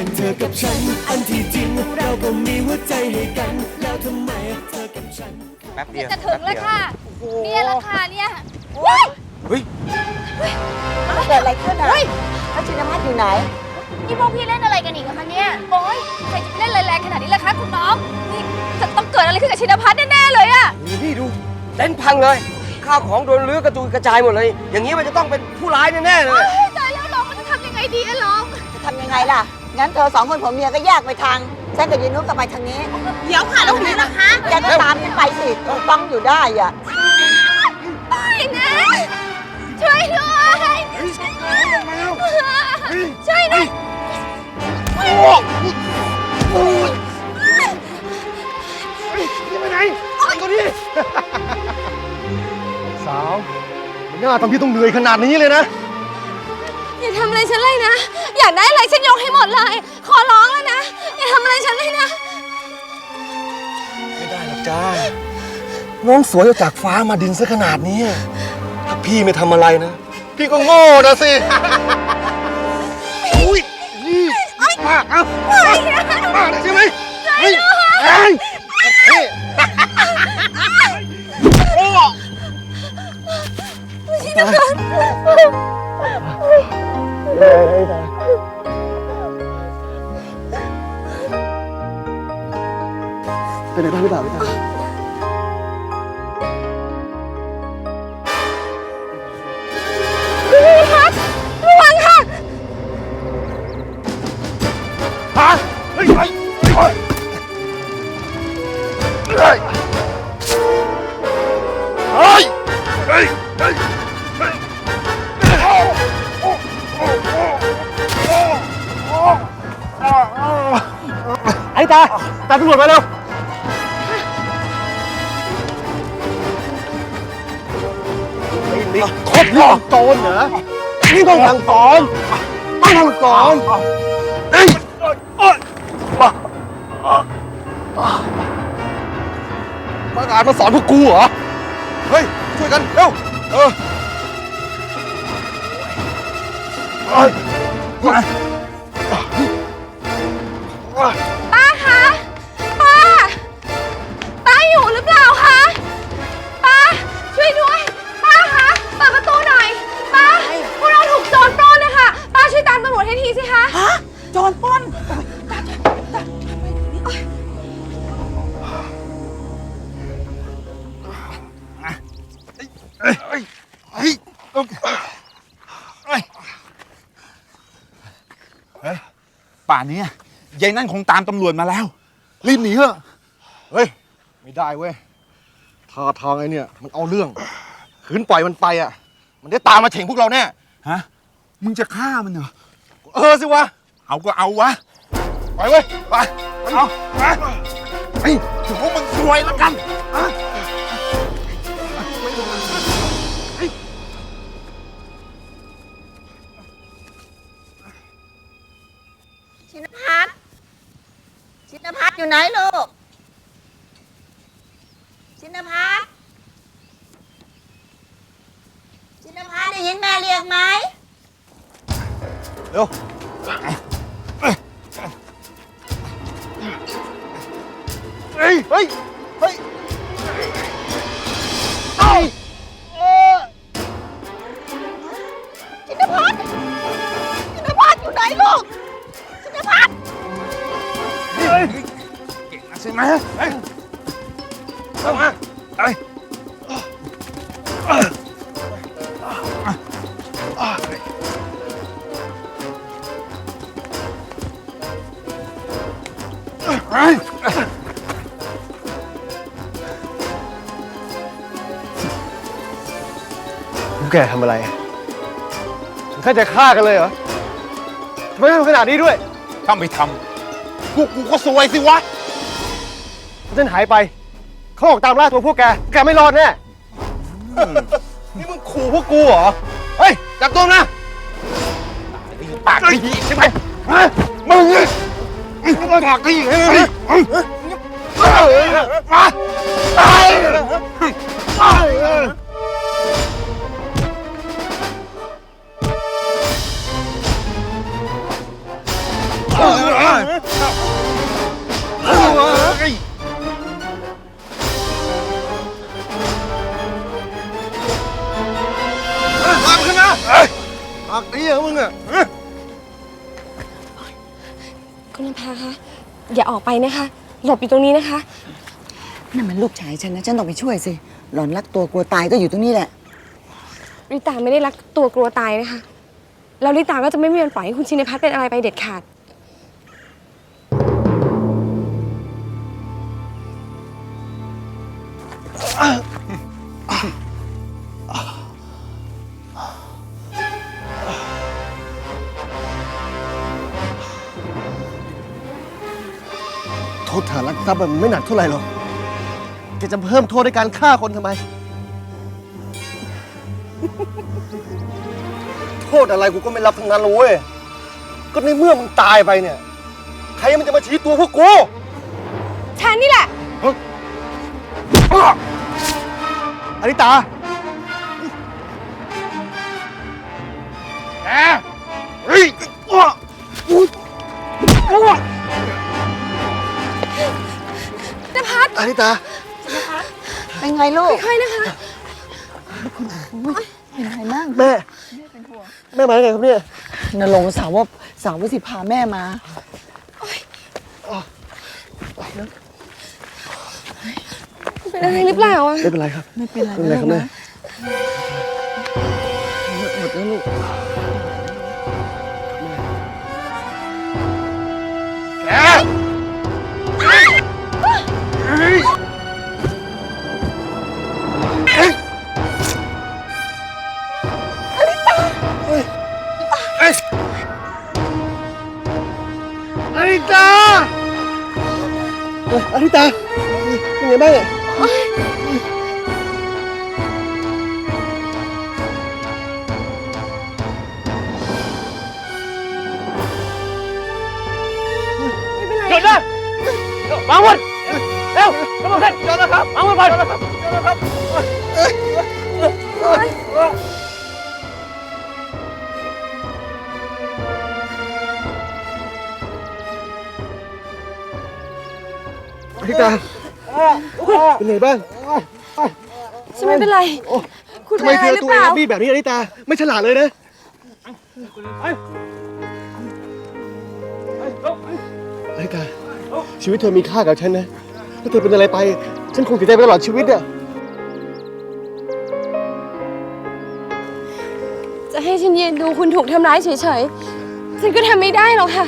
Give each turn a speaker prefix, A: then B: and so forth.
A: กันเธอกับฉัน อันที่จริงเราก็มีหัวใจให้กัน แล้วทำไมเธอกับฉัน
B: แป๊บเดียว
C: จะถึงแล้วค่ะ เนี่ยราคาเนี่ย
B: เฮ้ย
D: เกิดอะไรขึ้นอะแล้วชินพัฒน์อยู่ไหน
C: นี่พวกพี่เล่นอะไรกันอีกอะคะเนี่ย โอ๊ยใครจะไปเล่นแรงๆขนาดนี้ล่ะคะคุณน้อง นี่จะต้องเกิดอะไรขึ้นกับชินพัฒน์แน่ๆเลยอะ
B: นี่ดูเต็นท์พังเลย ข้าวของโดนรื้อกระจุยกระจายหมดเลย อย่างนี้มันจะต้องเป็นผู้ร้ายแน่ๆเลย
C: เฮ้ยตายแล้วน้องมันจะทำยังไงดีอะน้อง
D: จะทำยังไงล่ะ งั้นเธอสองคนผัวเมียก็แยกไปทางฉันกับยีนุ๊กก็ไปทางนี้
C: เดี๋ยวค่ะแล้วคุณนะคะ
D: แกก็ตามฉันไปสิต้องอยู่ได้อะ
C: ไปนะช่วยด้วยช่วยหนะ
E: สาวไม่น่าทำพี่ต้องเหนื่อยขนาดนี้เลยนะ
C: อย่าทำอะไรฉันเลยนะ อยากได้อะไรฉันยกให้หมดเลย ขอร้องแล้วนะ อย่าทำอะไรฉันเลยนะ
E: ไม่ได้หรอกจ้า น้องสวยเอาจากฟ้ามาดินซะขนาดนี้ ถ้าพี่ไม่ทำอะไรนะ พี่ก็โง่นะสิ อุ้ยนี่มากเอ้ามามาเลยใช่ไหมเฮ้ยเฮ้ยเฮ้ยโอ้ เป็นอะไรบ้างหรือเปล่าพี่ตา
C: คุณวิทัศน์
E: ระวังค่ะ ฮะเฮ้ยเฮ้ยเฮ้ยเฮ้ อ้ตาตาตำรวจมาเร็วไอ้นี่คบหลอกโจรเหรอนี่ต้องสั่งสอนต้องสั่งสอนเฮ้ยมาอ่านมาสอนพวกกูเหรอ เฮ้ย ช่วยกัน เร็ว เออ เฮ้ย
C: ป่านนี้ยา
E: ย
F: นั่นคงตามตำรวจมาแล้ว
E: รีบหนีเถอะเฮ้ย ไม่ได้เว้ยท่าทางไอ้เนี่ย มันเอาเรื่องขืนปล่อยมันไปอะ มันได้ตามมาเฉ่งพวกเราแน่
F: ฮะมึงจะฆ่ามันเหรอ
E: เออสิวะ
F: เอาก็เอาวะ
E: ไปเว้ยไป
F: เอาไปไอ้ถือว่ามึงรวยแล้วกัน
D: ชิ อยู่ไหนลูก ชินพัสชินพัฒน์ได้ยินแม่เรียกไหม
E: เร็วเฮ้ย เฮ้ย เฮ้ย เข้ามา
F: เฮ้ย
E: เฮ้ยพวกแกทำอะไรถึงขั้นจะฆ่ากันเลยเหรอทำไมทำขนาดนี้ด้วย
F: ถ้าไม่ทำพวกกูก็ซวยสิวะ
E: ฉันหายไป เขาออกตามล่าตัวพวกแก แกไม่รอดแน่ นี่มึงขู่พวกกูเหรอ เฮ้ย จับตัวนะ
F: ปากดีใช่ไหม
E: ฮะมึงเนี่ยมึงปากดีใช่ไหมมาตาย กดีเหรอมึงอะ
C: คุณลำพาคะอย่าออกไปนะคะ หลบอยู่ตรงนี้นะคะ
D: นั่นมันลูกชายฉันนะ ฉันต้องไปช่วยสิ หล่อนรักตัวกลัวตายก็อยู่ตรงนี้แหละ
C: ลิตาไม่ได้รักตัวกลัวตายนะคะ แล้วลิตาก็จะไม่มีวันปล่อยให้คุณชินพัฒน์เป็นอะไรไปเด็ดขาด
E: โทษฐานรักทรัพย์มันไม่หนักเท่าไหร่หรอกแกจะเพิ่มโทษในการฆ่าคนทำไม โทษอะไรกูก็ไม่รับทั้งนั้นเลยเว้ยก็ในเมื่อมึงตายไปเนี่ย ใครมันจะมาชี้ตัวพวกกู
C: ฉันนี่แหละ
E: อนิตา
F: แกเฮ้ย อ้ว
C: นภัส
E: อนิตา
D: เป็นไงลูก
C: ค่อยๆนะคะ
D: เป็นไงบ้าง
E: แม่ แม่มาได้ไงครับเนี่ย
D: นรงค์สาวว่าสาววสิพาแม่มา
C: เป็นอะไรหรือเปล่าอะ
E: ไม่เป็นไรครับ
D: ไม่เป็นไร
E: ไม่เป็นไรครับแม่
D: หม
E: เอ้ยอนิตาเป็นไงบ้างเนี่ย
C: ไม่เป็นไร
B: หยุดนะวางหมดเร็วทั้งหมดท่านหยุดนะครับวางหมดก่อน
E: อ นิตาเป็นไงบ้าง
C: ฉันไม่เป็นไร คุณ
E: ทำไม
C: เป็นอะไร
E: เธอ
C: หรือ
E: ตัว
C: เป
E: เอง
C: ล่า
E: รับมีดแบบนี้อนิตา ไม่ฉลาดเลยนะอนิตาชีวิตเธอมีค่ากับฉันนะ ถ้าเธอเป็นอะไรไป ฉันคงเสียใจไปตลอดชีวิตอะ
C: จะให้ฉันยืนดูคุณถูกทำร้ายเฉยๆ ฉันก็ทำไม่ได้หรอกค่ะ